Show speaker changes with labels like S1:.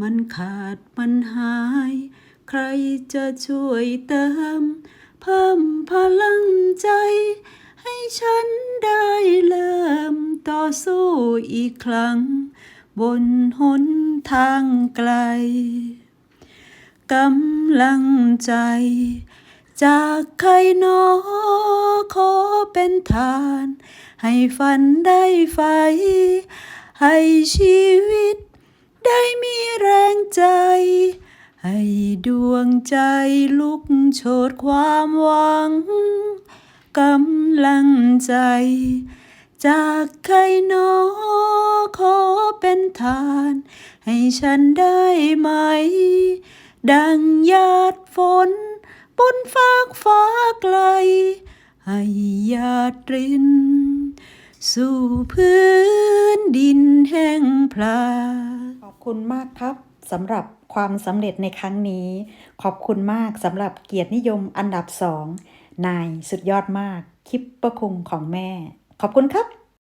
S1: มันขาดมันหาย ใครจะช่วยเติม เพิ่มพลังใจ ให้ฉันได้เริ่มต่อสู้อีกครั้ง บนหนทางไกลกำลังใจ จากใครนอขอเป็นทาน ให้ฝันได้ไฟ ให้ชีวิต ได้มีแรงใจ ให้ดวงใจลุกโชดความหวังกำลังใจ จากใครหนอขอเป็นทาน ให้ฉันได้ไหม ดังหยาดฝน บนฟากฟ้าไกล ให้หยาดริน สู่พื้นดินแห้งพลา
S2: คุณมากครับสำหรับความสำเร็จในครั้งนี้ ขอบคุณมากสำหรับเกียรตินิยมอันดับสองนายสุดยอดมากคลิปประคุงของแม่ ขอบคุณครับ